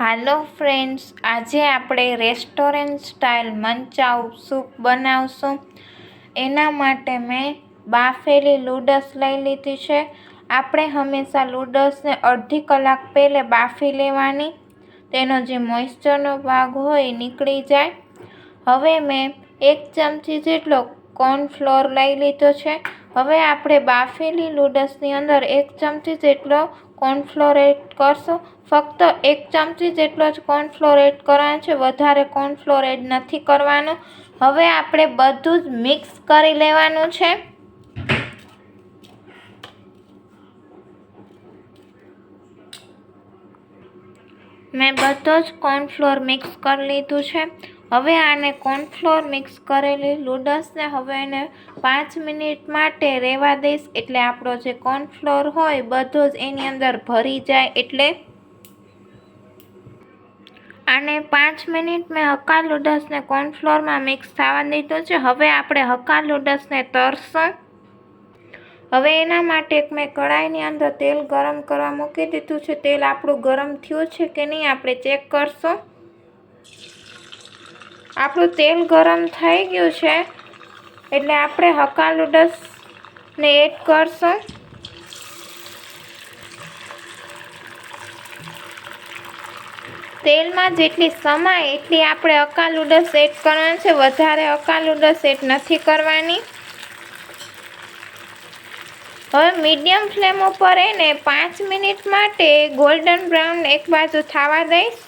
હાલો friends, આજે આપણે restaurant style manchow soup બનાવશું. એના માટે મેં બાફેલી લૂડસ લઈ લીધી છે. આપણે હંમેશા લૂડસને અડધી કલાક પહેલે બાફી લેવાની. તેનો જે મોઇસ્ચરનો ભાગ હોય નીકળી જાય. હવે મેં એક ચમચી જેટલો કોર્નફ્લોર લઈ લીધો છે. હવે આપણે બાફેલી લૂડસની અંદર એક ચમચી જેટલો કોર્નફ્લોર એડ કરશો? ફક્ત એક ચમચી જેટલો જ કોર્નફ્લોર એડ કરવાનો છે, વધારે કોર્નફ્લોર એડ નથી કરવાનું. હવે આપણે બધું જ મિક્સ કરી લેવાનું છે. મેં બધો જ કોર્નફ્લોર મિક્સ કરી લીધું છે. હવે આને કોર્નફ્લોર મિક્સ કરેલી લૂડસને હવે એને પાંચ મિનિટ માટે રહેવા દઈશ. એટલે આપણો જે કોર્નફ્લોર હોય બધો જ એની અંદર ભરી જાય એટલે આને પાંચ મિનિટ મેં હક્કા લૂડસને કોર્નફ્લોરમાં મિક્સ થવા દીધું છે. હવે આપણે હક્કા લૂડસને તરશું. હવે એના માટે મેં કડાઈની અંદર તેલ ગરમ કરવા મૂકી દીધું છે. તેલ આપણું ગરમ થયું છે કે નહીં આપણે ચેક કરશું. આપણું તેલ ગરમ થઈ ગયું છે. એટલે આપણે હક્કા નૂડલ્સને એડ કરશું. તેલમાં જેટલી સમાય, એટલી આપણે અકા લૂડસ એડ કરવાની છે. વધારે અકા લૂડસ એડ નથી કરવાની. હવે મીડિયમ ફ્લેમ ઉપર એને પાંચ મિનિટ માટે ગોલ્ડન બ્રાઉન એક બાજુ થવા દઈશ.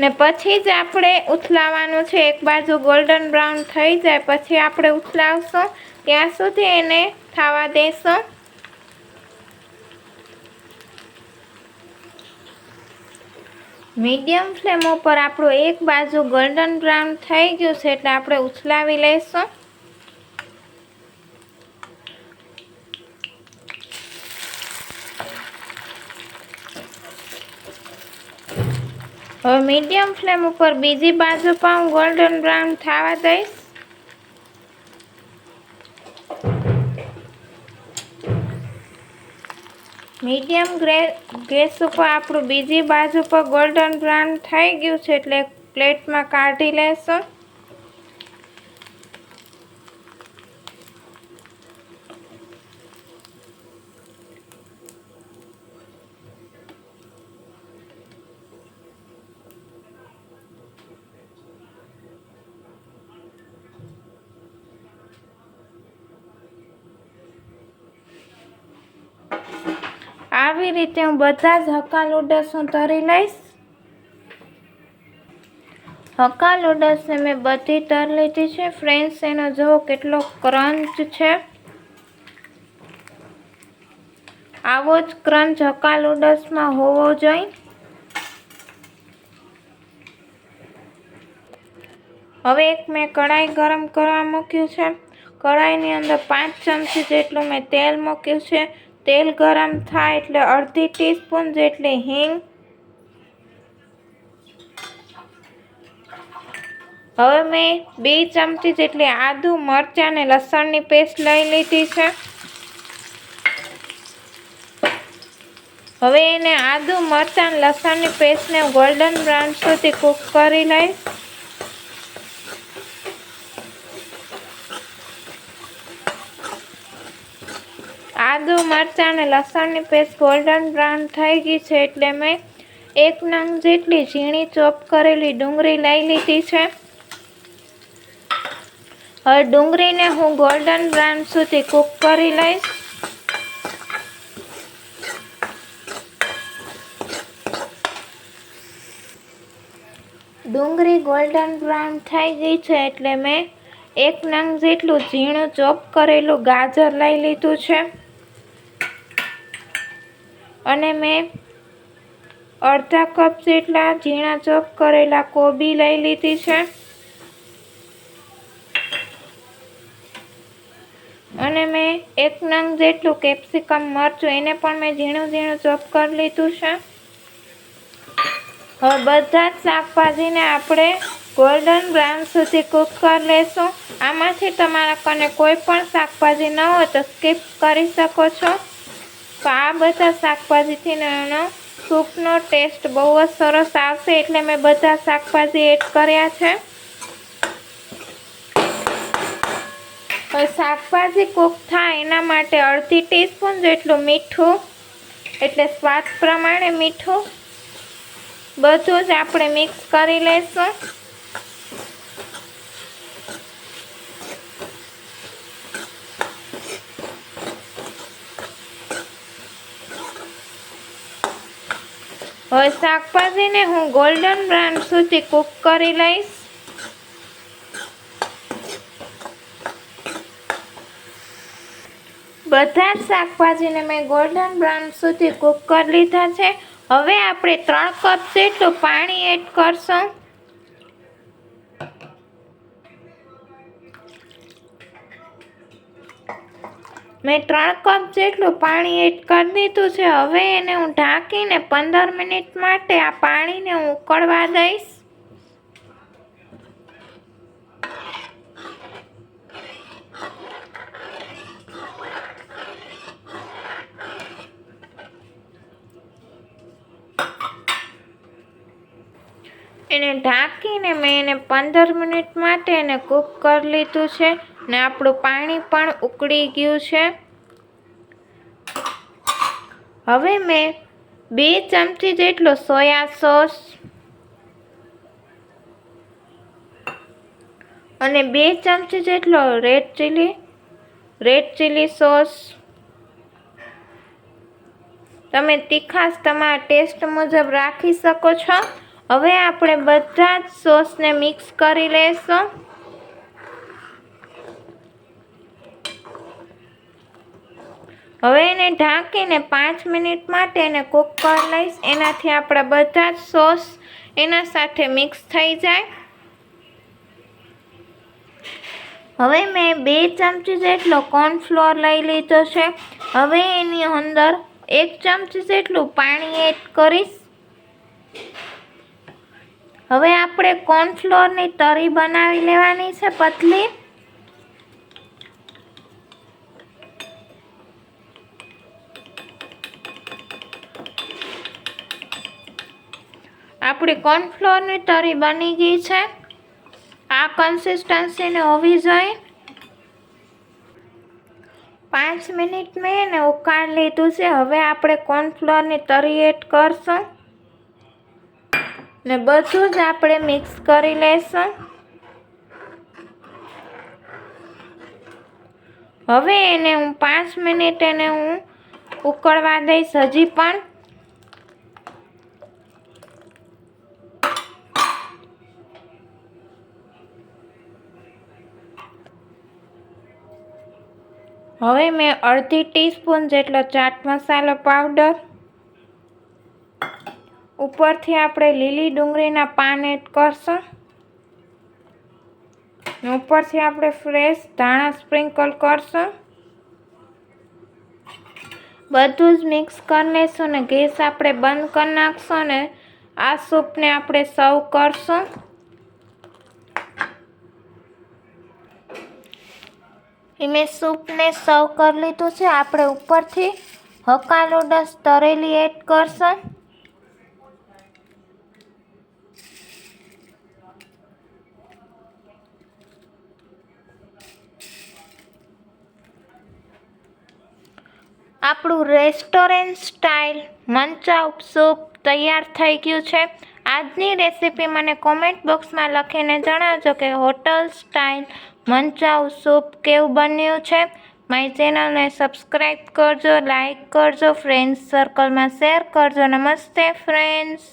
ને પછી જ આપણે ઉથલાવવાનું છે. એક બાજુ ગોલ્ડન બ્રાઉન થઈ જાય, પછી આપણે ઉથલાવશું. ત્યાં સુધી એને થવા દેશું. મીડિયમ ફ્લેમ ઉપર આપણું એક બાજુ ગોલ્ડન બ્રાઉન થઈ ગયું છે એટલે આપણે ઉથલાવી લઈશું. હવે મીડિયમ ફ્લેમ ઉપર બીજી બાજુ પણ ગોલ્ડન બ્રાઉન થવા દઈશ. મીડિયમ ગેસ ઉપર આપણું બીજી બાજુ પર ગોલ્ડન બ્રાઉન થઈ ગયું છે એટલે પ્લેટમાં કાઢી લેશું. આવી રીતે હું બધા જ હક્કા નૂડલ્સ તરી લઈશ. હક્કા નૂડલ્સને મેં બધી તરી લીધી છે. ફ્રેન્ડ્સ એનો જુઓ કેટલો ક્રંચ છે. આવો જ ક્રંચ હક્કા નૂડલ્સમાં હોવો જોઈએ. હવે એક મેં કઢાઈ ગરમ કરવા મૂક્યું છે. કઢાઈની અંદર પાંચ ચમચી જેટલું મેં તેલ મૂક્યું છે. તેલ ગરમ થાય એટલે અડધી ટીસ્પૂન જેટલી હિંગ. હવે મેં બે ચમચી જેટલી આદુ મરચાં અને લસણની પેસ્ટ લઈ લીધી છે. હવે એને આદુ, મરચાં લસણની પેસ્ટને ગોલ્ડન બ્રાઉન સુધી કૂક કરી લઈશ. આદુ મરચાં અને લસણની પેસ્ટ ગોલ્ડન બ્રાઉન થઈ ગઈ છે એટલે મેં એક નંગ જેટલી ઝીણી ચોપ કરેલી ડુંગળી લઈ લીધી છે. હવે ડુંગળીને હું ગોલ્ડન બ્રાઉન સુધી કૂક કરી લઈશ. ડુંગળી ગોલ્ડન બ્રાઉન થઈ ગઈ છે એટલે મેં એક નંગ જેટલું ઝીણું ચોપ કરેલું ગાજર લઈ લીધું છે. અને મેં અડધા કપ જેટલા ઝીણા ચોપ કરેલા કોબી લઈ લીધી છે. અને મેં એક નંગ જેટલું કેપ્સિકમ મરચું, એને પણ મેં ઝીણું ઝીણું ચોપ કરી લીધું છે. બધા જ શાકભાજીને આપણે ગોલ્ડન બ્રાઉન સુધી કૂક કરી લેશું. આમાંથી તમારા કને કોઈ પણ શાકભાજી ન હોય તો સ્કીપ કરી શકો છો. તો આ બધા શાકભાજીથી એનો સૂપનો ટેસ્ટ બહુ જ સરસ આવશે એટલે મેં બધા શાકભાજી એડ કર્યા છે. શાકભાજી કૂક થાય એના માટે અડધી ટીસ્પૂન જેટલું મીઠું, એટલે સ્વાદ પ્રમાણે મીઠું બધું જ આપણે મિક્સ કરી લઈશું. હવે શાકભાજીને હું ગોલ્ડન બ્રાઉન સુધી કૂક કરી લઈશ. બધા જ શાકભાજીને મેં ગોલ્ડન બ્રાઉન સુધી કૂક કરી લીધા છે. હવે આપણે ત્રણ કપ જેટલું પાણી એડ કરશું. મેં ત્રણ કપ જેટલું પાણી એડ કરી દીધું છે. હવે એને હું ઢાંકીને પંદર મિનિટ માટે આ પાણીને હું ઉકળવા દઈશ. એને ઢાંકીને મેં એને પંદર મિનિટ માટે એને કૂક કરી લીધું છે. ને આપણું પાણી પણ ઉકળી ગયું છે. હવે મેં બે ચમચી જેટલો સોયા સોસ અને બે ચમચી જેટલો red chilli red chilli sauce. તમે તીખાશ તમારા ટેસ્ટ મુજબ રાખી શકો છો. હવે આપણે બધા જ સોસને મિક્સ કરી લઈશું હવે એને ઢાંકીને પાંચ મિનિટ માટે એને કૂક કરી લઈશ. એનાથી આપણા બધા જ સોસ એના સાથે મિક્સ થઈ જાય. હવે મેં બે ચમચી જેટલો કોર્નફ્લોર લઈ લીધો છે. હવે એની અંદર એક ચમચી જેટલું પાણી એડ કરીશ. હવે આપણે કોર્નફ્લોરની તરી બનાવી લેવાની છે પતલી. આપણી કોર્નફ્લોરની તરી બની ગઈ છે. આ કન્સિસ્ટન્સીને હોવી જોઈએ. પાંચ મિનિટ મેં એને ઉકાળી લીધું છે. હવે આપણે કોર્નફ્લોરની તરી એડ કરશું. ને બધું જ આપણે મિક્સ કરી લઈશું હવે એને હું પાંચ મિનિટ એને હું ઉકળવા દઈશ. હજી પણ હવે મેં અડધી ટીસ્પૂન જેટલો ચાટ મસાલો પાવડર. ઉપરથી આપણે લીલી ડુંગળીના પાન એડ કરશું. ઉપરથી આપણે ફ્રેશ ધાણા સ્પ્રિંકલ કરશું. બધું જ મિક્સ કરી લઈશું ને ગેસ આપણે બંધ કરી નાખશું ને આ સૂપને આપણે સર્વ કરશું. એ મેં સૂપને સર્વ કરી લીધું છે. આપણે ઉપરથી હક્કા નૂડલ્સ તરેલી એડ કરશું. આપણું રેસ્ટોરન્ટ સ્ટાઇલ મંચાઉપ સૂપ તૈયાર થઈ ગયું છે. આજની રેસીપી મને કોમેન્ટ બોક્સમાં લખીને જણાવજો કે હોટલ સ્ટાઇલ મંચાઉ સૂપ કેવું બન્યું છે. મારી ચેનલને સબસ્ક્રાઈબ કરજો લાઈક કરજો ફ્રેન્ડ્સ સર્કલમાં શેર કરજો. નમસ્તે ફ્રેન્ડ્સ